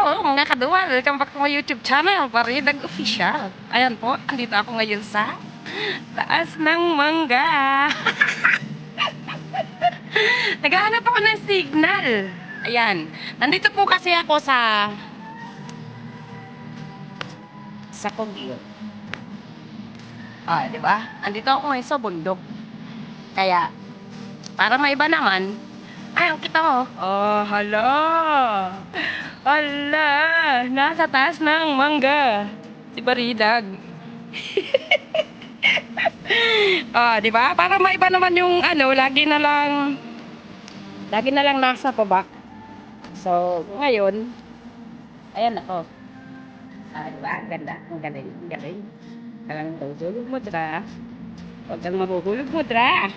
Hello mga kaduwa, welcome back to my YouTube channel, Paridag Official. Ayan po, andito ako ngayon sa taas ng mangga. Naghahanap ako ng signal. Ayan, nandito po kasi ako sa sa Kogyo. Ah, di ba? Andito ako ngayon sa bundok. Kaya, para maiba naman, ay, kita ko. Oh, hala. Hala, nasa taas ng mangga. Si Baridag. ah, di ba? Para maiba naman yung ano, lagi na lang lagi na lang nasa baba. So, ngayon, ayan ako. Ah, di ba? Ang ganda. Ang galing. Ang galing. Kailangan tulog mo, tra. Huwag kang mahuhulog mo, tra.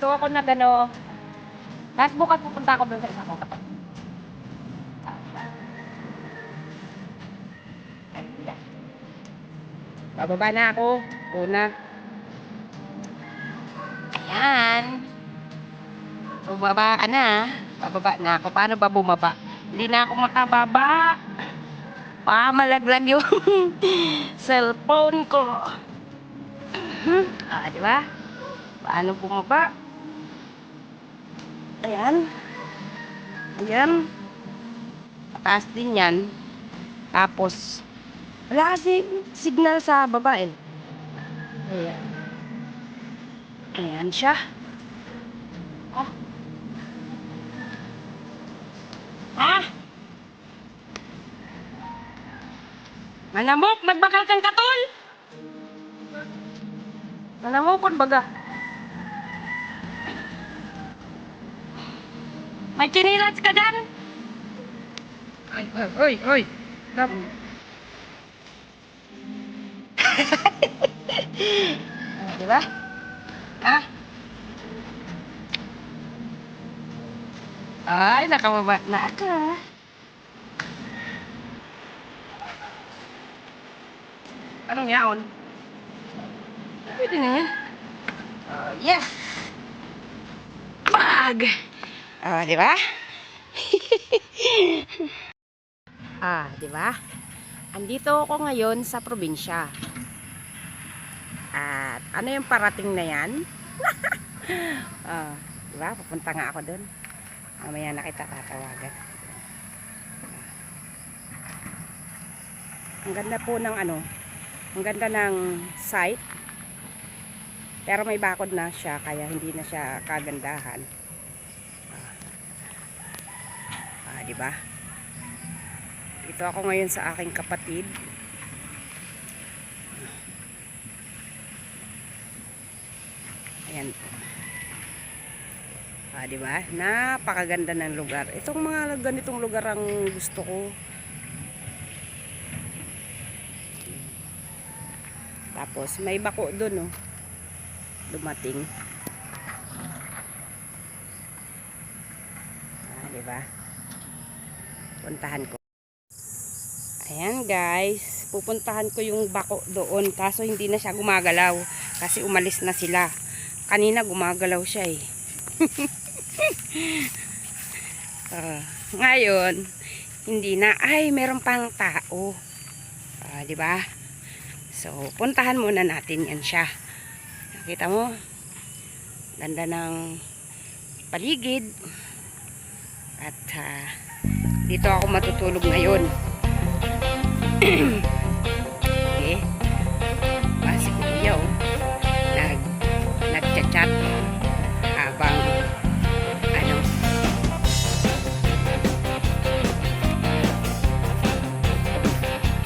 Ito ako na gano. Tapos bukas pupunta ako doon sa. Bababa na ako. Una. Ayan. Bumaba ka na. Bababa na ako. Paano ba bumaba? Hindi na ako makababa. Pamalaglag yung cellphone ko. Ah, di ba? Paano bumaba? Ayan. Ayan. Taas din yan. Tapos, wala kasi signal sa baba eh. Ayan. Ayan siya. Ah. Ah! Malamok, magbakal kang katol! Malamokon baga. May chinilas ka dyan? Ay, ay, ay, ay. Nap. ah, di ba? Ah? Ay, nakababa na ka. Anong yaon? Pwede na yan. Oh, yes! Bag! Ah, di ba? ah, di ba? Andito ako ngayon sa probinsya. At ano yung parating na yan? ah, di ba? Pupunta nga ako doon. Mamaya na kita tatawagan. Ang ganda po ng ano, ang ganda ng site. Pero may bakod na siya, kaya hindi na siya kagandahan. Ah, di ba? Ito ako ngayon sa aking kapatid. Ayan. Ah, di ba? Napakaganda ng lugar. Itong mga ganitong lugar ang gusto ko. Tapos may bako doon, oh. Dumating. Ah, di ba? Puntahan ko. Ayan guys, pupuntahan ko yung bako doon kaso hindi na siya gumagalaw kasi umalis na sila. Kanina gumagalaw siya eh. Ah, ngayon, hindi na. Ay, meron pang tao. Ah, di ba? So, puntahan muna natin yan siya. Nakita mo? Ganda ng paligid. At ah, dito ako matutulog ngayon. okay. Ah, si Kuya oh. Nag, nagchat-chat habang ano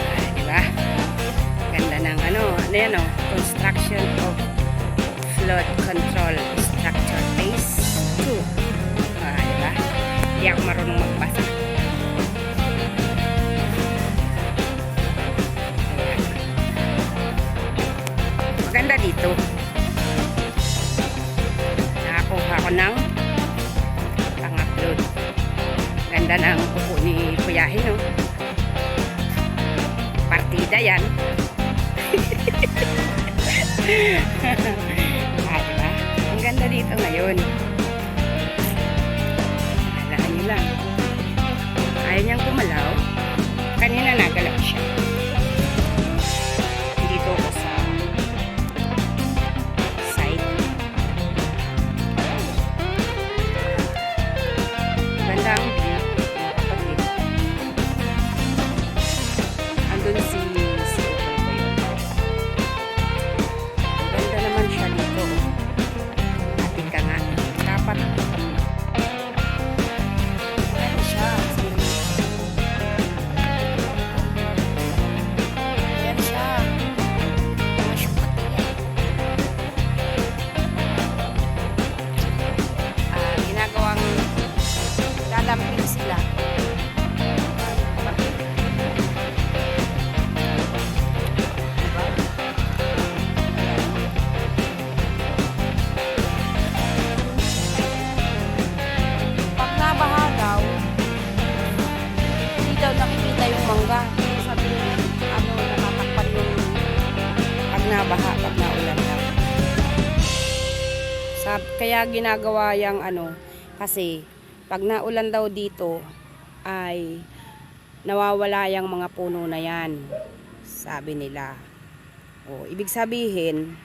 ah, di ba? Ganda ng ano, ano yan oh, dito. Nakakuha ko ng pang-upload. Ganda ng upo ni Kuya Hino. Partida yan. ah, diba? Ang ganda dito ngayon. Alaan nyo lang. Ayaw niyang kumalaw. Kanina nagalaw siya. Kaya ginagawa yung ano, kasi pag naulan daw dito, ay nawawala yung mga puno na yan. Sabi nila. O, ibig sabihin,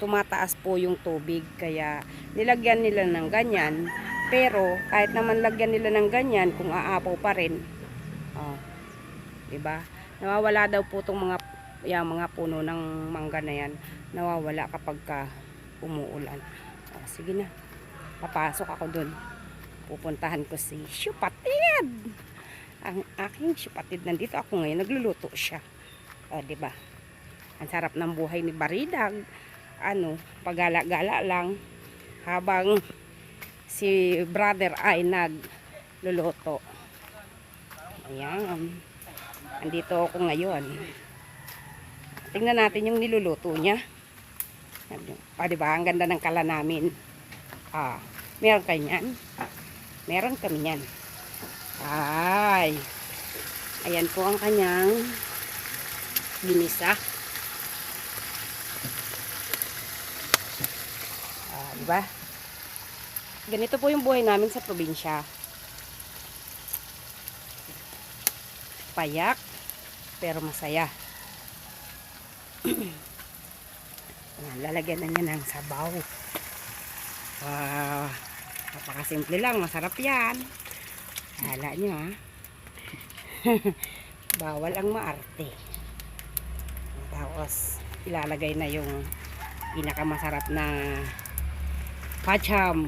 tumataas po yung tubig. Kaya nilagyan nila ng ganyan. Pero kahit naman lagyan nila ng ganyan, kung aapaw pa rin. Oh, 'di ba? Nawawala daw po tong mga yung mga puno ng mangga na yan. Nawawala kapag ka umuulan. Oh, sige na. Papasok ako dun. Pupuntahan ko si Shupatid. Ang aking Shupatid nandito ako ngayon nagluluto siya. Oh, 'di ba? Ang sarap ng buhay ni Baridag. Ano, pagala-gala lang habang si brother ay nagluluto. Ayan. Andito ako ngayon. Tingnan natin yung niluluto niya. Ah, di ba? Ang ganda ng kala namin. Ah, meron kayo niyan? Meron kami niyan. Ay. Ayan po ang kanyang ginisa. Ah, di ba? Ganito po yung buhay namin sa probinsya. Payak, pero masaya. Lalagyan na niya ng sabaw. Ah, napakasimple lang, masarap yan. Hala niyo ha. Bawal ang maarte. Tapos, ilalagay na yung pinakamasarap na pacham.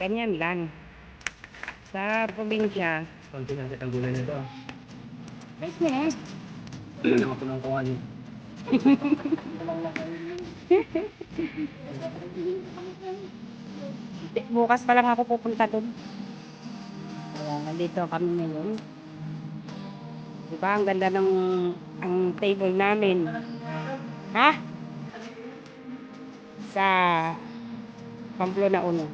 Ganyan lang. Sa probinsya. Konti lang sa gulay nito. ah. Yes, yes. Hindi ako ng kuha niyo. Bukas pa lang ako pupunta doon. Kaya nandito kami ngayon. Diba, ang ganda ng ang table namin. Ha? Sa Pamplona Uno.